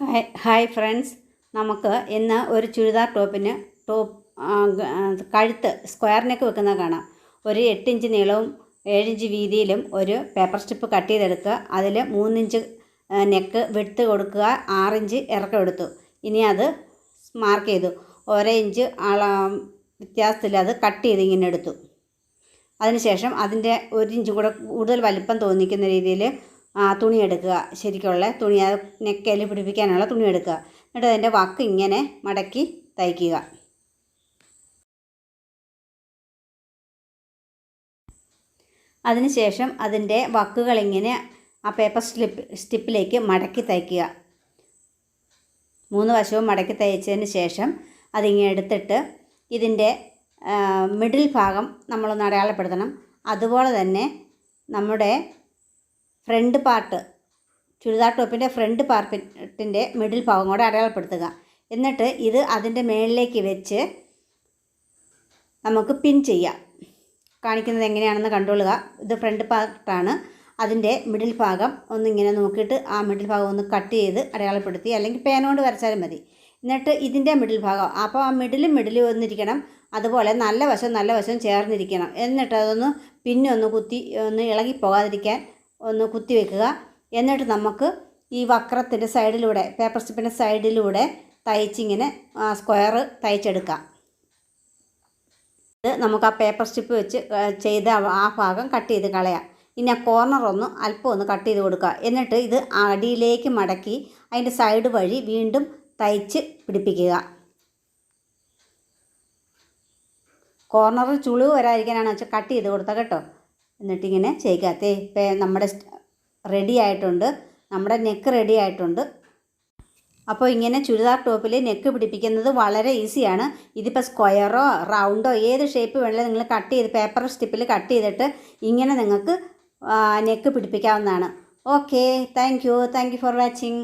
Hi hi friends. നമുക്ക് ഇന്ന് ഒരു ചുരിദാർ ടോപ്പിന് ടോപ്പ് കഴുത്ത് സ്ക്വയർ നെക്ക് വെക്കുന്നത് കാണാം. ഒരു എട്ട് ഇഞ്ച് നീളവും ഏഴിഞ്ച് വീതിയിലും ഒരു പേപ്പർ സ്ട്രിപ്പ് കട്ട് ചെയ്തെടുക്കുക. അതിൽ മൂന്നിഞ്ച് നെക്ക് വെട്ട് കൊടുക്കുക. ആറിഞ്ച് ഇറക്കം എടുത്തു. ഇനി അത് മാർക്ക് ചെയ്തു. ഓരോ ഇഞ്ച് ആള വ്യത്യാസത്തിൽ അത് കട്ട് ചെയ്ത് ഇങ്ങനെ എടുത്തു. അതിനുശേഷം അതിന്റെ ഒരു ഇഞ്ച് കൂടെ കൂടുതൽ വലിപ്പം തോന്നിക്കുന്ന രീതിയിൽ തുണി എടുക്കുക. ശരിക്കുള്ള തുണി അത് നെക്കയിൽ പിടിപ്പിക്കാനുള്ള തുണി എടുക്കുക. എന്നിട്ട് അതിന്റെ വക്ക് ഇങ്ങനെ മടക്കി തയ്ക്കുക. അതിനുശേഷം അതിന്റെ വക്കുകളിങ്ങനെ ആ പേപ്പർ സ്ലിപ്പ് സ്റ്റിപ്പിലേക്ക് മടക്കി തയ്ക്കുക. മൂന്ന് വശവും മടക്കി തയ്ച്ചതിന് ശേഷം അതിങ്ങനെ എടുത്തിട്ട് ഇതിന്റെ മിഡിൽ ഭാഗം നമ്മളൊന്ന് അടയാളപ്പെടുത്തണം. അതുപോലെ തന്നെ നമ്മുടെ ഫ്രണ്ട് പാർട്ട് ചുരിദാർ ടോപ്പിന്റെ ഫ്രണ്ട് പാർട്ടിന്റെ മിഡിൽ ഭാഗം കൂടെ അടയാളപ്പെടുത്തുക. എന്നിട്ട് ഇത് അതിന്റെ മേളിലേക്ക് വെച്ച് നമുക്ക് പിൻ ചെയ്യാം. കാണിക്കുന്നത് എങ്ങനെയാണെന്ന് കണ്ടുകൊള്ളുക. ഇത് ഫ്രണ്ട് പാർട്ടാണ്. അതിന്റെ മിഡിൽ ഭാഗം ഒന്നിങ്ങനെ നോക്കിയിട്ട് ആ മിഡിൽ ഭാഗം ഒന്ന് കട്ട് ചെയ്ത് അടയാളപ്പെടുത്തി അല്ലെങ്കിൽ പേനോണ്ട് വരച്ചാലും മതി. എന്നിട്ട് ഇതിന്റെ മിഡിൽ ഭാഗം അപ്പോൾ ആ മിഡിലും മിഡിലും ഒന്നിരിക്കണം. അതുപോലെ നല്ല വശം നല്ല വശം ചേർന്നിരിക്കണം. എന്നിട്ട് അതൊന്ന് പിന്നെ ഒന്ന് കുത്തി ഒന്ന് ഇളകി പോകാതിരിക്കാൻ ഒന്ന് കുത്തി വെക്കുക എന്നിട്ട് നമുക്ക് ഈ വക്രത്തിന്റെ സൈഡിലൂടെ പേപ്പർ സ്റ്റിപ്പിന്റെ സൈഡിലൂടെ തയ്ച്ചിങ്ങനെ സ്ക്വയർ തയ്ച്ചെടുക്കാം. ഇത് നമുക്ക് ആ പേപ്പർ സ്റ്റിപ്പ് വെച്ച് ചെയ്ത ആ ഭാഗം കട്ട് ചെയ്ത് കളയാം. ഇനി ആ കോർണർ ഒന്ന് അല്പം ഒന്ന് കട്ട് ചെയ്ത് കൊടുക്കുക. എന്നിട്ട് ഇത് അടിയിലേക്ക് മടക്കി അതിന്റെ സൈഡ് വഴി വീണ്ടും തയ്ച്ച് പിടിപ്പിക്കുക. കോർണർ ചുളിവ് വരാതിരിക്കാനാണ് വെച്ചാൽ കട്ട് ചെയ്ത് കൊടുത്താൽ കേട്ടോ. എന്നിട്ടിങ്ങനെ ചെയ്യുക തേ ഇപ്പം നമ്മുടെ റെഡി ആയിട്ടുണ്ട്. നമ്മുടെ നെക്ക് റെഡി ആയിട്ടുണ്ട്. അപ്പോൾ ഇങ്ങനെ ചുരിദാർ ടോപ്പിൽ നെക്ക് പിടിപ്പിക്കുന്നത് വളരെ ഈസിയാണ് ഇതിപ്പോൾ സ്ക്വയറോ റൗണ്ടോ ഏത് ഷേപ്പ് വേണമെങ്കിലും നിങ്ങൾ കട്ട് ചെയ്ത് പേപ്പർ സ്റ്റിപ്പിൽ കട്ട് ചെയ്തിട്ട് ഇങ്ങനെ നിങ്ങൾക്ക് neck പിടിപ്പിക്കാവുന്നതാണ്. Okay thank you thank you for watching